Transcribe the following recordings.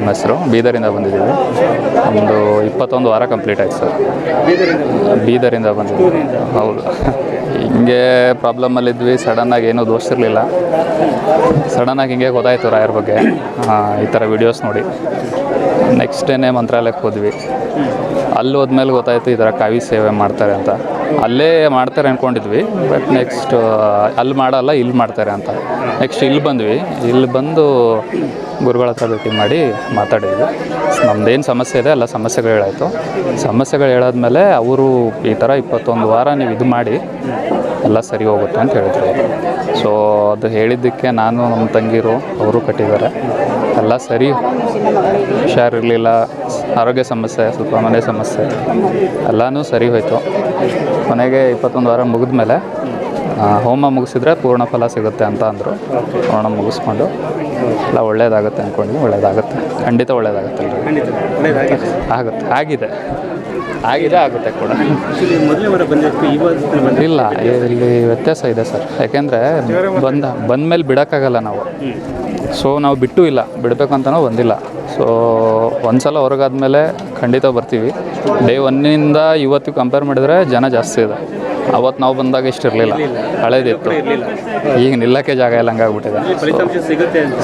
ನಮ್ಮ ಹೆಸರು ಬೀದರಿಂದ ಬಂದಿದ್ದೀವಿ. ಒಂದು ಇಪ್ಪತ್ತೊಂದು ವಾರ ಕಂಪ್ಲೀಟ್ ಆಯ್ತು ಸರ್. ಬೀದರಿಂದ ಬಂದಿದ್ದೀವಿ. ಹೌದು. ಹಿಂಗೆ ಪ್ರಾಬ್ಲಮಲ್ಲಿದ್ವಿ ಸಡನ್ನಾಗಿ ಏನೂ ದೋಷಿರಲಿಲ್ಲ ಸಡನ್ನಾಗಿ ಹಿಂಗೆ ಗೊತ್ತಾಯ್ತು ರಾಯರ ಬಗ್ಗೆ. ಈ ಥರ ವಿಡಿಯೋಸ್ ನೋಡಿ. ನೆಕ್ಸ್ಟ್ ಡೇನೇ ಮಂತ್ರಾಲಯಕ್ಕೆ ಹೋದ್ವಿ. ಅಲ್ಲಿ ಹೋದ್ಮೇಲೆ ಗೊತ್ತಾಯ್ತು ಈ ಥರ ಕಾವಿ ಸೇವೆ ಮಾಡ್ತಾರೆ ಅಂತ. ಅಲ್ಲೇ ಮಾಡ್ತಾರೆ ಅಂದ್ಕೊಂಡಿದ್ವಿ ಬಟ್ ನೆಕ್ಸ್ಟ್ ಅಲ್ಲಿ ಮಾಡಲ್ಲ, ಇಲ್ಲಿ ಮಾಡ್ತಾರೆ ಅಂತ. ನೆಕ್ಸ್ಟ್ ಇಲ್ಲಿ ಬಂದ್ವಿ. ಇಲ್ಲಿ ಬಂದು ಗುರುಗಳ ಹತ್ರ ಭೇಟಿ ಮಾಡಿ ಮಾತಾಡಿದ್ವಿ. ನಮ್ದೇನು ಸಮಸ್ಯೆ ಇದೆ, ಎಲ್ಲ ಸಮಸ್ಯೆಗಳು ಹೇಳಾಯಿತು. ಸಮಸ್ಯೆಗಳು ಹೇಳಾದ್ಮೇಲೆ ಅವರು ಈ ಥರ ಇಪ್ಪತ್ತೊಂದು ವಾರ ನೀವು ಇದು ಮಾಡಿ ಎಲ್ಲ ಸರಿ ಹೋಗುತ್ತೆ ಅಂತ ಹೇಳಿದ್ರು. ಸೊ ಅದು ಹೇಳಿದ್ದಕ್ಕೆ ನಾನು ನಮ್ಮ ತಂಗಿರು ಅವರು ಕಟ್ಟಿದ್ದಾರೆ. ಎಲ್ಲ ಸರಿ ಹುಷಾರಿರಲಿಲ್ಲ ಆರೋಗ್ಯ ಸಮಸ್ಯೆ ಸ್ವಲ್ಪ ಮನೆ ಸಮಸ್ಯೆ ಎಲ್ಲನೂ ಸರಿ ಹೋಯಿತು. ಕೊನೆಗೆ ಇಪ್ಪತ್ತೊಂದು ವಾರ ಮುಗಿದ ಮೇಲೆ ಹೋಮ ಮುಗಿಸಿದ್ರೆ ಪೂರ್ಣ ಫಲ ಸಿಗುತ್ತೆ ಅಂತ ಅಂದರು. ಪೂರ್ಣ ಮುಗಿಸ್ಕೊಂಡು ಎಲ್ಲ ಒಳ್ಳೇದಾಗುತ್ತೆ ಅಂದ್ಕೊಂಡು ಒಳ್ಳೇದಾಗುತ್ತೆ. ಖಂಡಿತ ಒಳ್ಳೇದಾಗುತ್ತೆ. ಆಗುತ್ತೆ. ಆಗಿದೆ. ಆಗಿದೆ ಆಗುತ್ತೆ ಕೂಡ. ಬಂದ ಇಲ್ಲ ಇಲ್ಲಿ ವ್ಯತ್ಯಾಸ ಇದೆ ಸರ್. ಯಾಕೆಂದರೆ ಬಂದ ಬಂದಮೇಲೆ ಬಿಡೋಕ್ಕಾಗಲ್ಲ ನಾವು. ಸೊ ನಾವು ಬಿಟ್ಟು ಇಲ್ಲ. ಬಿಡಬೇಕಂತನೂ ಬಂದಿಲ್ಲ. ಸೊ ಒಂದು ಸಲ ಹೊರಗಾದ್ಮೇಲೆ ಖಂಡಿತ ಬರ್ತೀವಿ. ಡೇ ಒನ್ನಿಂದ ಇವತ್ತಿಗೆ ಕಂಪೇರ್ ಮಾಡಿದರೆ ಜನ ಜಾಸ್ತಿ ಇದೆ. ಅವತ್ತು ನಾವು ಬಂದಾಗ ಇಷ್ಟು ಇರಲಿಲ್ಲ ಹಳೇದಿತ್ತು. ಈಗ ನಿಲ್ಲಕ್ಕೆ ಜಾಗ ಇಲ್ಲ, ಹಂಗಾಗ್ಬಿಟ್ಟಿದೆ.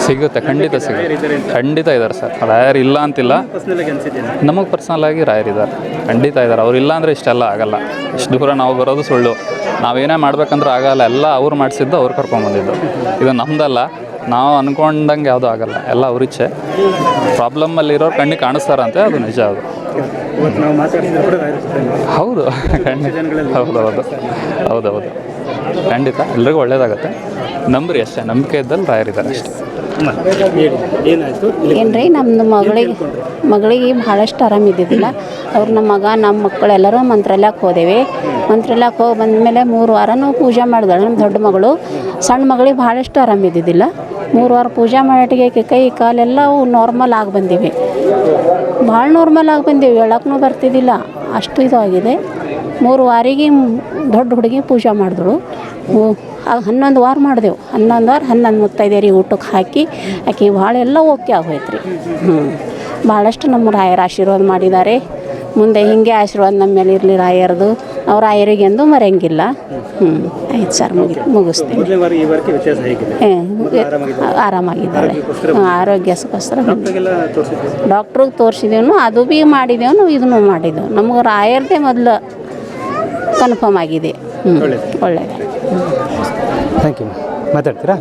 ಸಿಗುತ್ತೆ, ಖಂಡಿತ ಸಿಗುತ್ತೆ. ಖಂಡಿತ ಇದ್ದಾರೆ ಸರ್. ರಾಯರ್ ಇಲ್ಲ ಅಂತಿಲ್ಲ. ನಮಗೆ ಪರ್ಸನಲ್ ಆಗಿ ರಾಯರಿದ್ದಾರೆ ಖಂಡಿತ ಇದ್ದಾರೆ. ಅವ್ರು ಇಲ್ಲ ಅಂದರೆ ಇಷ್ಟೆಲ್ಲ ಆಗಲ್ಲ. ಇಷ್ಟು ದೂರ ನಾವು ಬರೋದು ಸುಳ್ಳು. ನಾವೇನೇ ಮಾಡ್ಬೇಕಂದ್ರೆ ಆಗಲ್ಲ. ಎಲ್ಲ ಅವ್ರು ಮಾಡಿಸಿದ್ದು ಅವ್ರು ಕರ್ಕೊಂಡ್ಬಂದಿದ್ದು. ಇದು ನಮ್ದಲ್ಲ. ನಾವು ಅಂದ್ಕೊಂಡಂಗೆ ಯಾವುದೂ ಆಗಲ್ಲ. ಎಲ್ಲ ಅವರಿಚೆ. ಪ್ರಾಬ್ಲಮ್ ಅಲ್ಲಿ ಇರೋರು ಕಣ್ಣಿಗೆ ಕಾಣಿಸ್ತಾರಂತೆ ಅದು ನಿಜ ಅದು. ಹೌದು ಹೌದು ಮಾತಾಡ್ತಿದ್ರೆ ಕೂಡ ರಾಯರ ಹೌದು ಖಂಡಿತ ಹೌದು ಹೌದು ಹೌದೌದು. ಖಂಡಿತ ಎಲ್ರಿಗೂ ಒಳ್ಳೇದಾಗುತ್ತೆ. ನಂಬ್ರಿ ಅಷ್ಟೇ ನಂಬಿಕೆ ಇದ್ದಲ್ಲಿ ರಾಯರಿದ್ದಾರೆ ಅಷ್ಟೇ. ಏನ್ರಿ ನಮ್ಮದು ಮಗಳಿಗೆ ಮಗಳಿಗೆ ಭಾಳಷ್ಟು ಆರಾಮ ಇದ್ದಿದ್ದಿಲ್ಲ ಅವ್ರು ನಮ್ಮ ಮಗ ನಮ್ಮ ಮಕ್ಕಳೆಲ್ಲರೂ ಮಂತ್ರಾಲಯಕ್ಕೆ ಹೋದೇವೆ. ಮಂತ್ರಾಲಯಕ್ಕೆ ಹೋಗಿ ಬಂದಮೇಲೆ ಮೂರು ವಾರ ಪೂಜೆ ಮಾಡಿದಾಳೆ. ನಮ್ಮ ದೊಡ್ಡ ಮಗಳು. ಸಣ್ಣ ಮಗಳಿಗೆ ಭಾಳಷ್ಟು ಆರಾಮ ಇದ್ದಿದ್ದಿಲ್ಲ. ಮೂರು ವಾರ ಪೂಜೆ ಮಾಡೋಟಿಗೆ ಕೈ ಕಾಲೆಲ್ಲ ಅವು ನಾರ್ಮಲ್ ಆಗಿ ಬಂದಿವೆ. ಭಾಳ ನಾರ್ಮಲ್ ಆಗಿ ಬಂದಿವೆ. ಹೇಳಕ್ಕೂ ಬರ್ತಿದ್ದಿಲ್ಲ. ಅಷ್ಟು ಇದು ಆಗಿದೆ ಮೂರು ವಾರಿಗೆ ದೊಡ್ಡ ಹುಡುಗಿ ಪೂಜೆ ಮಾಡಿದಳು. ಆಗ ಹನ್ನೊಂದು ವಾರ ಮಾಡಿದೆವು. ಹನ್ನೊಂದು ವಾರ, ಹನ್ನೊಂದು ಮುತ್ತೈದೇರಿಗೆ ಊಟಕ್ಕೆ ಹಾಕಿ, ಆಕೆ ಭಾಳ ಎಲ್ಲ ಓಕೆ ಆಗೋಯ್ತು ರೀ ಹ್ಞೂ ಭಾಳಷ್ಟು ನಮ್ಮ ರಾಯರ ಆಶೀರ್ವಾದ ಮಾಡಿದ್ದಾರೆ. ಮುಂದೆ ಹಿಂಗೆ ಆಶೀರ್ವಾದ ನಮ್ಮ ಮೇಲೆ ಇರಲಿ ರಾಯರದು. ಅವ್ರ ಆಯರಿಗೆ ಎಂದು ಮರೆಯಂಗಿಲ್ಲ. ಹ್ಞೂ ಆಯ್ತು ಸರ್ ಮುಗಿ ಮುಗಿಸ್ತೀನಿ. ಆರಾಮಾಗಿದ್ದಾರೆ? ಹ್ಞೂ, ಆರೋಗ್ಯಕ್ಕೋಸ್ಕರ ಡಾಕ್ಟ್ರಿಗೆ ತೋರಿಸಿದೇವನು ಅದು ಭೀ ಮಾಡಿದೇವನು ಇದನ್ನು ಮಾಡಿದೆವು ನಮಗೆ ರಾಯರದೇ ಮೊದಲು ಕನ್ಫರ್ಮ್ ಆಗಿದೆ. ಹ್ಞೂ ಒಳ್ಳೆಯದು ಥ್ಯಾಂಕ್ ಯು ಮಾತಾಡ್ತೀರಾ?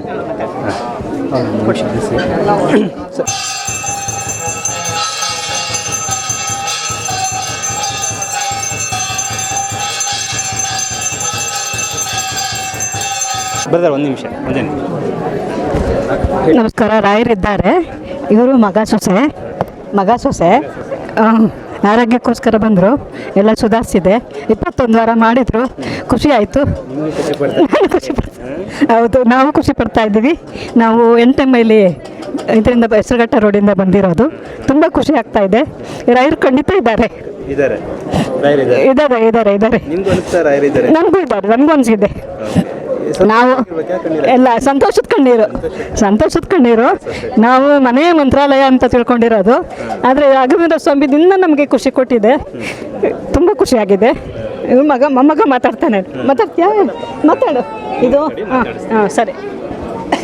ಬ್ರದರ್ ಒಂದು ನಿಮಿಷ. ಒಂದೇ ನಿಮಿಷ ನಮಸ್ಕಾರ ರಾಯರಿದ್ದಾರೆ. ಇವರು ಮಗ ಸೊಸೆ. ಮಗ ಸೊಸೆ. ಆರೋಗ್ಯಕ್ಕೋಸ್ಕರ ಬಂದರು. ಎಲ್ಲ ಸುಧಾರಿಸಿದೆ. ಇಪ್ಪತ್ತೊಂದು ವಾರ ಮಾಡಿದರು. ಖುಷಿ ಆಯಿತು. ಖುಷಿ ಪಡ್ತಾ ಹೌದು ನಾವು ಖುಷಿ ಪಡ್ತಾ ಇದ್ದೀವಿ. ನಾವು ಎಂಟನೇ ಮೈಲಿ ಇದರಿಂದ ಹೆಸರುಘಟ್ಟ ರೋಡಿಂದ ಬಂದಿರೋದು. ತುಂಬ ಖುಷಿ ಆಗ್ತಾ ಇದೆ. ರೈರು ಖಂಡಿತ ಇದ್ದಾರೆ. ಇದ್ದಾರೆ. ಇದ್ದಾರೆ ಇದ್ದಾರೆ ನನಗೂ ಇದ್ದಾರೆ ನನಗೂ ಅನಿಸಿದೆ. ನಾವು ಎಲ್ಲ ಸಂತೋಷದ ಕಣ್ಣೀರು ಸಂತೋಷದ ಕಣ್ಣೀರು. ನಾವು ಮನೆಯ ಮಂತ್ರಾಲಯ ಅಂತ ತಿಳ್ಕೊಂಡಿರೋದು. ಆದರೆ ರಾಘವೇಂದ್ರ ಸ್ವಾಮಿದಿಂದ ನಮಗೆ ಖುಷಿ ಕೊಟ್ಟಿದೆ. ತುಂಬ ಖುಷಿಯಾಗಿದೆ ಮಗ, ಮೊಮ್ಮಗ ಮಾತಾಡ್ತಾನೆ. ಮಾತಾಡ್ತೀಯಾ? ಮಾತಾಡು. ಇದು, ಹಾಂ ಸರ್.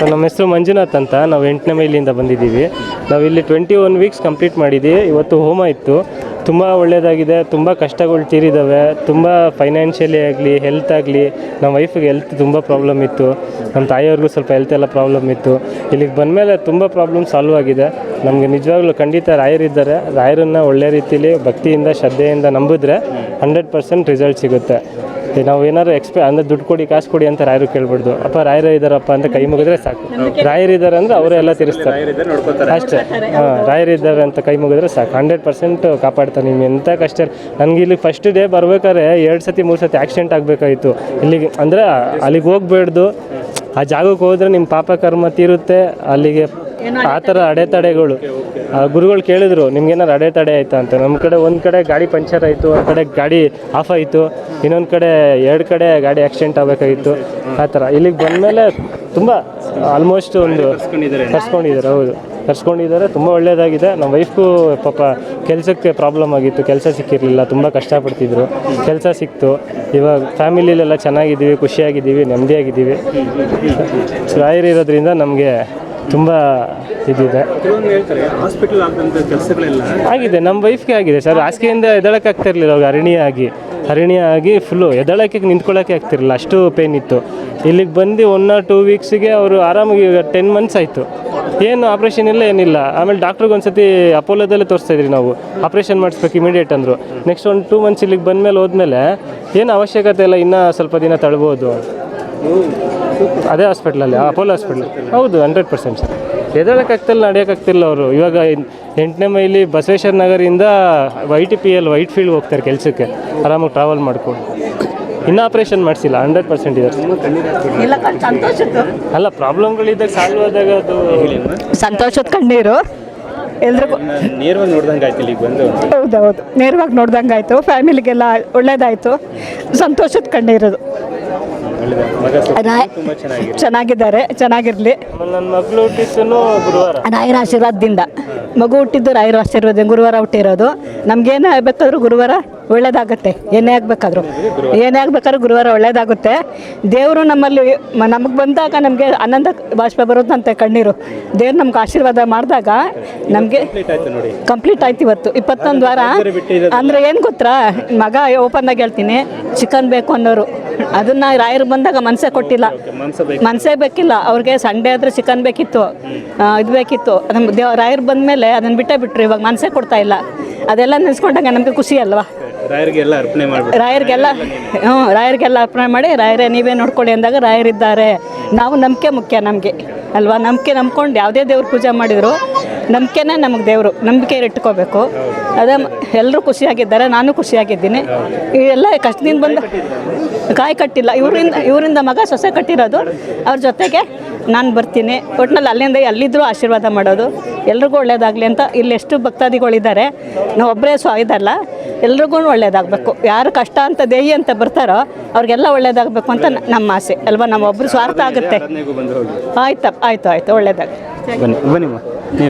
ನಮ್ಮ ಹೆಸರು ಮಂಜುನಾಥ್ ಅಂತ. ನಾವು ಎಂಟನೇ ಮೈಲಿಂದ ಬಂದಿದ್ದೀವಿ. ನಾವು ಇಲ್ಲಿ ಟ್ವೆಂಟಿ ಒನ್ ವೀಕ್ಸ್ ಕಂಪ್ಲೀಟ್ ಮಾಡಿದ್ದೀವಿ. ಇವತ್ತು ಹೋಮ ಇತ್ತು. ತುಂಬ ಒಳ್ಳೆಯದಾಗಿದೆ ತುಂಬ ಕಷ್ಟಗಳು ತೀರಿದ್ದಾವೆ ತುಂಬ ಫೈನಾನ್ಷಿಯಲಿ ಆಗಲಿ ಹೆಲ್ತ್ ಆಗಲಿ, ನಮ್ಮ ವೈಫಿಗೆ ಹೆಲ್ತ್ ತುಂಬ ಪ್ರಾಬ್ಲಮ್ ಇತ್ತು, ನಮ್ಮ ತಾಯಿಯವ್ರಿಗೂ ಸ್ವಲ್ಪ ಹೆಲ್ತ್ ಎಲ್ಲ ಪ್ರಾಬ್ಲಮ್ ಇತ್ತು. ಇಲ್ಲಿಗೆ ಬಂದಮೇಲೆ ತುಂಬ ಪ್ರಾಬ್ಲಮ್ ಸಾಲ್ವ್ ಆಗಿದೆ. ನಮಗೆ ನಿಜವಾಗ್ಲೂ ಖಂಡಿತ ರಾಯರಿದ್ದಾರೆ ರಾಯರನ್ನು ಒಳ್ಳೆ ರೀತಿಯಲ್ಲಿ ಭಕ್ತಿಯಿಂದ, ಶ್ರದ್ಧೆಯಿಂದ ನಂಬಿದ್ರೆ ಹಂಡ್ರೆಡ್ ಪರ್ಸೆಂಟ್ ರಿಸಲ್ಟ್ ಸಿಗುತ್ತೆ. ನಾವು ಏನಾದ್ರು ಎಕ್ಸ್ಪೆ ಅಂದರೆ ದುಡ್ಡು ಕೊಡಿ ಕಾಸು ಕೊಡಿ ಅಂತ ರಾಯರು ಕೇಳ್ಬಾರ್ದು ಅಪ್ಪ ರಾಯರ ಇದ್ದಾರಪ್ಪ ಅಂತ ಕೈ ಮುಗಿದ್ರೆ ಸಾಕು. ರಾಯರು ಇದ್ದಾರೆ ಅಂದರೆ ಅವರೇ ಎಲ್ಲ ತಿರ್ಸ್ತಾರೆ. ಅಷ್ಟೇ. ಹಾಂ ರಾಯರು ಇದ್ದಾರೆ ಅಂತ ಕೈ ಮುಗಿದ್ರೆ ಸಾಕು. ಹಂಡ್ರೆಡ್ ಪರ್ಸೆಂಟ್ ಕಾಪಾಡ್ತಾರೆ ನಿಮ್ಗೆ. ಎಂಥ ಕಷ್ಟ ನನಗೆ ಇಲ್ಲಿ ಫಸ್ಟ್ ಡೇ ಬರ್ಬೇಕಾದ್ರೆ ಎರಡು ಸತಿ ಮೂರು ಸತಿ ಆಕ್ಸಿಡೆಂಟ್ ಆಗಬೇಕಾಯಿತು. ಇಲ್ಲಿಗೆ ಅಂದರೆ ಅಲ್ಲಿಗೆ ಹೋಗ್ಬೇಡ್ದು. ಆ ಜಾಗಕ್ಕೆ ಹೋದ್ರೆ ನಿಮ್ಮ ಪಾಪ ಕರ್ಮ ತೀರುತ್ತೆ. ಅಲ್ಲಿಗೆ ಆ ಥರ ಅಡೆತಡೆಗಳು. ಗುರುಗಳು ಕೇಳಿದ್ರು ನಿಮ್ಗೇನಾರು ಅಡೆತಡೆ ಆಯ್ತಾ ಅಂತ? ನಮ್ಮ ಕಡೆ ಒಂದು ಕಡೆ ಗಾಡಿ ಪಂಚರ್ ಆಯಿತು ಒಂದು ಕಡೆ ಗಾಡಿ ಆಫ್ ಆಯಿತು ಇನ್ನೊಂದು ಕಡೆ ಎರಡು ಕಡೆ ಗಾಡಿ ಆಕ್ಸಿಡೆಂಟ್ ಆಗಬೇಕಾಗಿತ್ತು. ಆ ಥರ. ಇಲ್ಲಿಗೆ ಬಂದಮೇಲೆ ತುಂಬ ಆಲ್ಮೋಸ್ಟ್ ಒಂದು ಕರ್ಸ್ಕೊಂಡಿದ್ದಾರೆ. ಹೌದು. ಕರ್ಸ್ಕೊಂಡಿದ್ದಾರೆ ತುಂಬ ಒಳ್ಳೆಯದಾಗಿದೆ ನಮ್ಮ ವೈಫ್ಗೂ ಪಾಪ ಕೆಲಸಕ್ಕೆ ಪ್ರಾಬ್ಲಮ್ ಆಗಿತ್ತು ಕೆಲಸ ಸಿಕ್ಕಿರಲಿಲ್ಲ ತುಂಬ ಕಷ್ಟಪಡ್ತಿದ್ರು. ಕೆಲಸ ಸಿಕ್ತು. ಇವಾಗ ಫ್ಯಾಮಿಲಿಲೆಲ್ಲ ಚೆನ್ನಾಗಿದ್ದೀವಿ ಖುಷಿಯಾಗಿದ್ದೀವಿ ನೆಮ್ಮದಿಯಾಗಿದ್ದೀವಿ. ರಾಯರಿರೋದ್ರಿಂದ ನಮಗೆ ತುಂಬ ಇದಿದೆ. ಕೆಲವೊಂದು ಹೇಳ್ತಾರೆ ಹಾಸ್ಪಿಟಲ್ ಆಗದಂಥ ಕೆಲಸಗಳೆಲ್ಲ ಆಗಿದೆ ನಮ್ಮ ವೈಫ್ಗೆ ಆಗಿದೆ ಸರ್ ಹಾಸಿಗೆಯಿಂದ ಎದಳಕ್ಕೆ ಆಗ್ತಿರ್ಲಿಲ್ಲ ಅವಾಗ ಹರಿಣಿ ಆಗಿ ಹರಿಣಿ ಆಗಿ ಫುಲ್ಲು ಎದಳಕ್ಕೆ ನಿಂತ್ಕೊಳ್ಳೋಕೆ ಆಗ್ತಿರಲಿಲ್ಲ ಅಷ್ಟು ಪೇನ್ ಇತ್ತು. ಇಲ್ಲಿಗೆ ಬಂದು ಒನ್ ಆರ್ ಟೂ ವೀಕ್ಸಿಗೆ ಅವರು ಆರಾಮಾಗಿ ಈಗ ಟೆನ್ ಮಂತ್ಸ್ ಆಯಿತು. ಏನು ಆಪ್ರೇಷನ್ ಇಲ್ಲ ಏನಿಲ್ಲ. ಆಮೇಲೆ ಡಾಕ್ಟ್ರಿಗೆ ಒಂದ್ಸತಿ ಅಪೋಲೋದಲ್ಲೇ ತೋರಿಸ್ತಾ ಇದ್ರಿ ನಾವು. ಆಪ್ರೇಷನ್ ಮಾಡಿಸ್ಬೇಕು ಇಮಿಡಿಯೇಟ್ ಅಂದರು. ನೆಕ್ಸ್ಟ್ ಒಂದು ಟೂ ಮಂತ್ಸ್ ಇಲ್ಲಿಗೆ ಬಂದಮೇಲೆ ಹೋದ್ಮೇಲೆ ಏನು ಅವಶ್ಯಕತೆ ಇಲ್ಲ ಇನ್ನೂ ಸ್ವಲ್ಪ ದಿನ ತಳ್ಬೋದು. ಅದೇ ಹಾಸ್ಪಿಟ್ಲಲ್ಲಿ ಅಪೋಲೋ ಹಾಸ್ಪಿಟ್ಲ್ ಹೌದು ಹಂಡ್ರೆಡ್ ಪರ್ಸೆಂಟ್ ಸರ್ ಎದಳಕ್ಕಾಗ್ತಿಲ್ಲ ನಡೆಯೋಕ್ಕಾಗ್ತಿಲ್ಲ ಅವರು. ಇವಾಗ ಎಂಟನೇ ಮೈಲಿ Basaveshwara ನಗರಿಂದ Y T P L Whitefield ಹೋಗ್ತಾರೆ ಕೆಲಸಕ್ಕೆ. ಆರಾಮಾಗಿ ಟ್ರಾವೆಲ್ ಮಾಡ್ಕೊಂಡು. ಇನ್ನೂ ಆಪ್ರೇಷನ್ ಮಾಡಿಸಿಲ್ಲ ಹಂಡ್ರೆಡ್ ಪರ್ಸೆಂಟ್ ಇದೆ ಅಲ್ಲ ಪ್ರಾಬ್ಲಮ್ಗಳಿದ್ದಾಗ ಸಾಲ್ವ್ ಆದಾಗ ಅದು ಸಂತೋಷದ ಕಣ್ಣೀರು. ಎಲ್ರಿಗೂ ನೇರವಾಗಿ ನೋಡ್ದಂಗೆ ಆಯ್ತು ಇಲ್ಲಿಗೆ ಬಂದು. ಹೌದೌದು ನೇರವಾಗಿ ನೋಡ್ದಂಗೆ ಆಯಿತು. ಫ್ಯಾಮಿಲಿಗೆಲ್ಲ ಒಳ್ಳೇದಾಯಿತು. ಸಂತೋಷದ ಕಣ್ಣೀರದು. ಚೆನ್ನಾಗಿದ್ದಾರೆ ಚೆನ್ನಾಗಿರಲಿ. ರಾಯರ ಆಶೀರ್ವಾದದಿಂದ. ಮಗು ಹುಟ್ಟಿದ್ದು ರಾಯರ ಆಶೀರ್ವಾದ ಗುರುವಾರ ಹುಟ್ಟಿರೋದು. ನಮ್ಗೇನು ಬೆತ್ತಾದ್ರು ಗುರುವಾರ ಒಳ್ಳೇದಾಗುತ್ತೆ. ಏನೇ ಆಗಬೇಕಾದ್ರು. ಏನೇ ಆಗ್ಬೇಕಾದ್ರೂ ಗುರುವಾರ ಒಳ್ಳೇದಾಗುತ್ತೆ. ದೇವರು ನಮ್ಮಲ್ಲಿ ನಮಗೆ ಬಂದಾಗ ನಮಗೆ ಆನಂದ ಬಾಷ್ಪ ಬರುತ್ತಂತೆ ಕಣ್ಣೀರು. ದೇವ್ರು ನಮ್ಗೆ ಆಶೀರ್ವಾದ ಮಾಡಿದಾಗ ನಮಗೆ ಕಂಪ್ಲೀಟ್ ಆಯ್ತು ಇವತ್ತು. ಇಪ್ಪತ್ತೊಂದು ವಾರ. ಅಂದರೆ ಏನು ಗೊತ್ತಾ? ಮಗ ಓಪನ್ ಆಗಿ ಹೇಳ್ತೀನಿ. ಚಿಕನ್ ಬೇಕು ಅನ್ನೋರು. ಅದನ್ನ ರಾಯರು ಬಂದಾಗ ಮನಸ್ಸೇ ಕೊಟ್ಟಿಲ್ಲ. ಮನಸೇ ಮನಸ್ಸೇ ಬೇಕಿಲ್ಲ. ಅವ್ರಿಗೆ ಸಂಡೇ ಆದರೆ ಚಿಕನ್ ಬೇಕಿತ್ತು. ಇದು ಬೇಕಿತ್ತು. ನಮ್ಮ ಬಂದ ರಾಯರು ಬಂದಮೇಲೆ ಅದನ್ನು ಬಿಟ್ಟೇ ಬಿಟ್ರು. ಇವಾಗ ಮನಸ್ಸೇ ಕೊಡ್ತಾ ಇಲ್ಲ. ಅದೆಲ್ಲ ನೆನೆಸ್ಕೊಂಡಾಗ ನಮಗೆ ಖುಷಿ ಅಲ್ವಾ? ರಾಯರಿಗೆ ಎಲ್ಲ ಅರ್ಪಣೆ ಮಾಡಿ ರಾಯರಿಗೆಲ್ಲ, ಹ್ಞೂ, ರಾಯರಿಗೆಲ್ಲ ಅರ್ಪಣೆ ಮಾಡಿ, ರಾಯರೇ, ನೀವೇ ನೋಡ್ಕೊಳ್ಳಿ ಅಂದಾಗ ರಾಯರಿದ್ದಾರೆ ನಾವು ನಂಬಿಕೆ ಮುಖ್ಯ ನಮಗೆ, ಅಲ್ವಾ? ನಂಬಿಕೆ ನಂಬ್ಕೊಂಡು ಯಾವುದೇ ದೇವ್ರ ಪೂಜೆ ಮಾಡಿದ್ರು, ನಂಬಿಕೆನೇ ನಮಗೆ ದೇವರು ನಂಬಿಕೆ ಇಟ್ಕೋಬೇಕು. ಅದೇ ಎಲ್ಲರೂ ಖುಷಿಯಾಗಿದ್ದಾರೆ, ನಾನು ಖುಷಿಯಾಗಿದ್ದೀನಿ. ಇವೆಲ್ಲ ಕಷ್ಟದಿಂದ ಬಂದು, ಕಾಯಿ ಕಟ್ಟಿಲ್ಲ. ಇವರಿಂದ ಇವರಿಂದ ಮಗ ಸೊಸೆ ಕಟ್ಟಿರೋದು, ಅವ್ರ ಜೊತೆಗೆ ನಾನು ಬರ್ತೀನಿ. ಒಟ್ನಲ್ಲಿ ಅಲ್ಲಿಂದ ಅಲ್ಲಿದ್ದರೂ ಆಶೀರ್ವಾದ ಮಾಡೋದು. ಎಲ್ರಿಗೂ ಒಳ್ಳೇದಾಗಲಿ ಅಂತ ಇಲ್ಲಿ ಎಷ್ಟು ಭಕ್ತಾದಿಗಳಿದ್ದಾರೆ. ನಾವು ಒಬ್ಬರೇ ಸ್ವ ಇದಲ್ಲ. ಎಲ್ರಿಗೂ ಒಳ್ಳೇದಾಗಬೇಕು. ಯಾರು ಕಷ್ಟ ಅಂತ ದೇಹಿ ಅಂತ ಬರ್ತಾರೋ ಅವ್ರಿಗೆಲ್ಲ ಒಳ್ಳೇದಾಗಬೇಕು ಅಂತ ನಮ್ಮ ಆಸೆ. ಅಲ್ವಾ? ನಮ್ಮ ಒಬ್ಬರು ಸ್ವಾರ್ಥ ಆಗುತ್ತೆ. ಆಯ್ತಪ್ಪ. ಆಯಿತು ಆಯಿತು. ಒಳ್ಳೇದಾಗ ಬನ್ನಿ ಬನ್ನಿಮ್ಮ.